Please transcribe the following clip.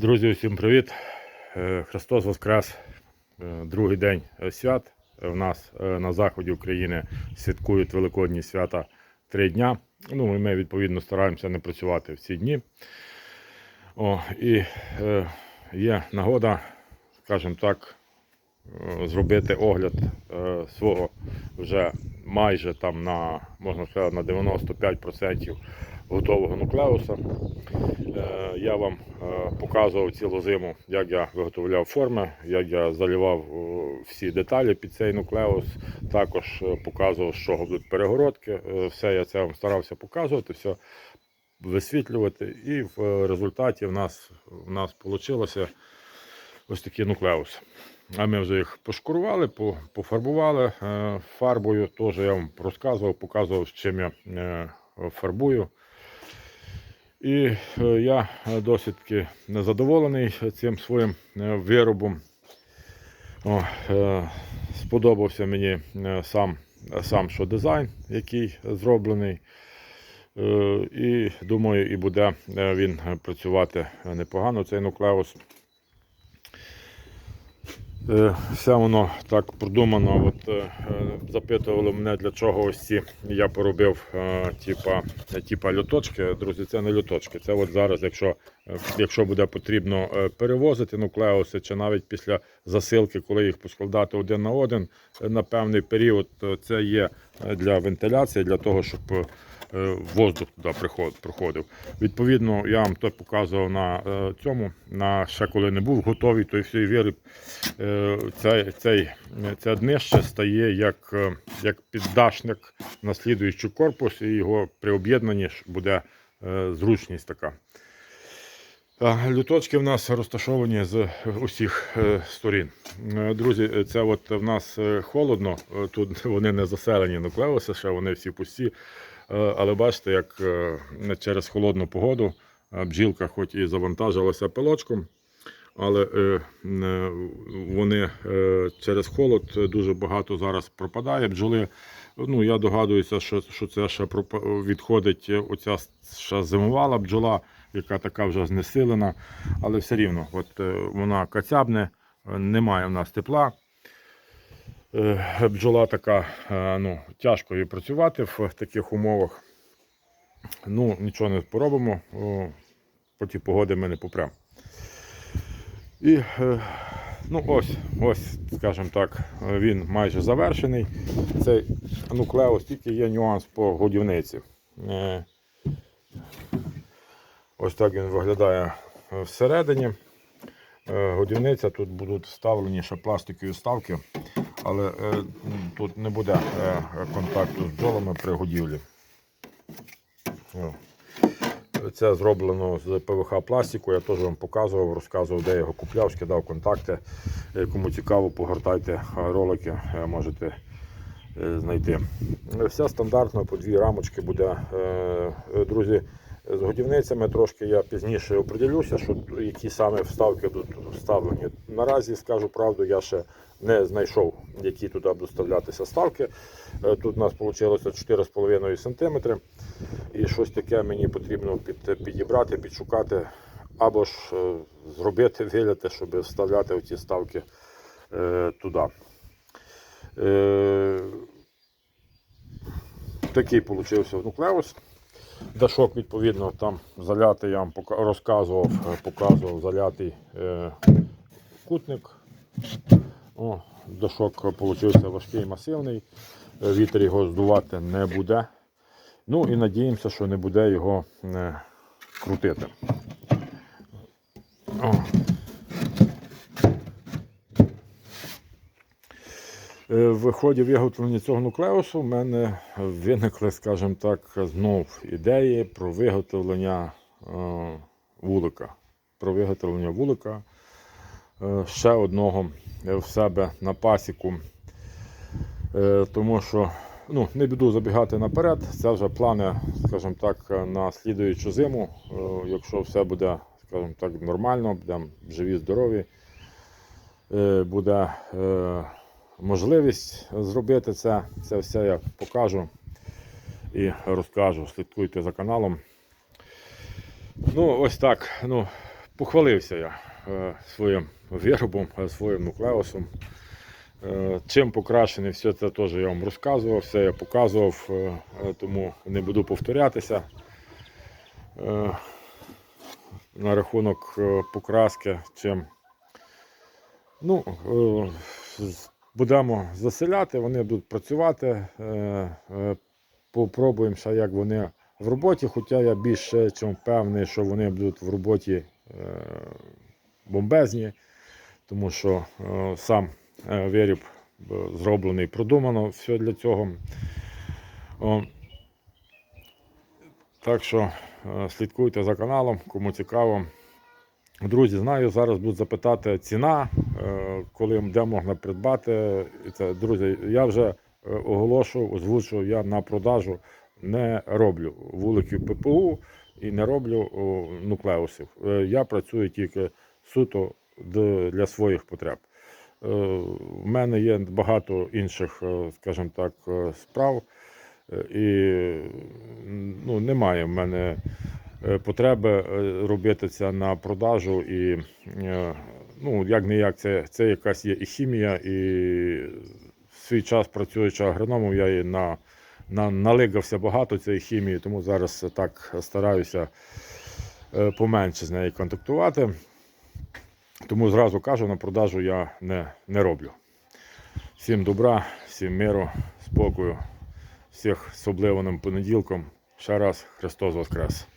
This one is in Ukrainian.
Друзі, всім привіт! Е, Христос Воскрес! Е, Другий день е, свят. В нас на заході України святкують Великодні свята три дня. Ну, і ми відповідно стараємося не працювати в ці дні. О, і є нагода, скажімо так, зробити огляд свого вже майже там на, можна сказати, на 95% готового нуклеуса. Е, Я вам е, показував цілу зиму, як я виготовляв форми, як я заливав е, всі деталі під цей нуклеус. Також показував, з чого будуть перегородки. Все я це вам старався показувати, все висвітлювати. І в результаті в нас, в нас вийшло ось такі нуклеуси. А ми вже їх пошкурували, пофарбували е, фарбою. Теж я вам розказував, показував, з чим я е, фарбую. І е, я досить незадоволений цим своїм виробом. О, сподобався мені сам, сам що дизайн, який зроблений. І думаю, і буде він працювати непогано, цей нуклеус. Е, Все воно так продумано. От, е, запитували мене, для чого ось ці я поробив е, типа, типа люточки. Друзі, це не люточки. Це от зараз, якщо, якщо буде потрібно е, перевозити нуклеуси, чи навіть після засилки, коли їх поскладати один на один е, на певний період, це є е, для вентиляції, для того, щоб е, е, воздух туди проходив. Відповідно, я вам то показував на е, цьому, на ще коли не був готовий, той виріб. Е, Цей, цей, це днище стає як, е, як піддашник на слідуючий корпус, і його при об'єднанні буде е, зручність така. А, Люточки в нас розташовані з усіх е, сторін. Е, Друзі, це от в нас е, холодно, е, тут вони не заселені нуклеуси, ще вони всі пусті. Е, Але бачите, як е, через холодну погоду е, бджілка хоч і завантажилася пилочком, але е, е, вони е, через холод дуже багато зараз пропадає бджоли. Ну, я догадуюся, що, що це ще відходить оця ще зимувала бджола, яка така вже знесилена, але все рівно, от е, вона кацябне, е, немає в нас тепла. Е, Бджола така, ну, тяжко їй працювати в таких умовах. Ну, нічого не поробимо, о, проти погоди ми не попремо. І ну ось, ось, скажімо так, він майже завершений. Цей нуклеус, тільки є нюанс по годівниці. Ось так він виглядає всередині. Е, Годівниця тут будуть вставлені ще пластикові вставки, але е, тут не буде е, контакту з бджолами при годівлі. Це зроблено з ПВХ пластику. Я теж вам показував, розказував, де його купляв, скидав контакти. Кому цікаво, погортайте ролики, можете знайти. Все стандартно, по дві рамочки буде. Друзі, з годівницями трошки я пізніше определюся, що які саме вставки тут вставлені. Наразі скажу правду, я ще не знайшов, які туди будуть вставлятися вставки. Е, Тут у нас вийшло 4,5 см. І щось таке мені потрібно під, підібрати, підшукати, або ж е, зробити вигляд, щоб вставляти оці ставки е, туди. Е, такий получився нуклеус. Дашок, відповідно, там залятий, я вам розказував, е, показував залятий е, кутник. О, дашок получився важкий, масивний. Е, Вітер його здувати не буде. Ну і надіємося, що не буде його е, крутити. О. В ході виготовлення цього нуклеусу в мене виникли, скажімо так, знов ідеї про виготовлення е, вулика. Про виготовлення вулика е, ще одного в себе на пасіку. Е, Тому що ну, не буду забігати наперед. Це вже плани, скажімо так, на слідуючу зиму. Е, Якщо все буде, скажімо так, нормально, будемо живі, здорові, е, буде е, можливість зробити це. Це все я покажу і розкажу. Слідкуйте за каналом. Ну, ось так. Ну, похвалився я е, своїм виробом, е, своїм нуклеусом. Е, Чим покращений, все це теж я вам розказував, все я показував, тому не буду повторятися. На рахунок покраски, чим ну, будемо заселяти, вони будуть працювати. е, е, Попробуємо як вони в роботі, хоча я більше чим впевнений, що вони будуть в роботі е, бомбезні, тому що сам виріб зроблений, продумано все для цього. Так що слідкуйте за каналом, кому цікаво. Друзі, знаю, зараз будуть запитати ціна, коли де можна придбати. Це, друзі, я вже е, оголошую, озвучую, я на продажу не роблю вуликів ППУ і не роблю нуклеусів. Е, Я працюю тільки суто для своїх потреб. Е, В мене є багато інших, е, скажімо так, е, справ, е, і ну, немає в мене е, потреби е, робити це на продажу. І е, ну, як не як, це, це якась є і хімія, і в свій час працюючи агрономом, я і на, на, налигався багато цієї хімії, тому зараз так стараюся е, поменше з нею контактувати. Тому зразу кажу, на продажу я не, не роблю. Всім добра, всім миру, спокою, всіх з обливаним понеділком. Ще раз Христос Воскрес!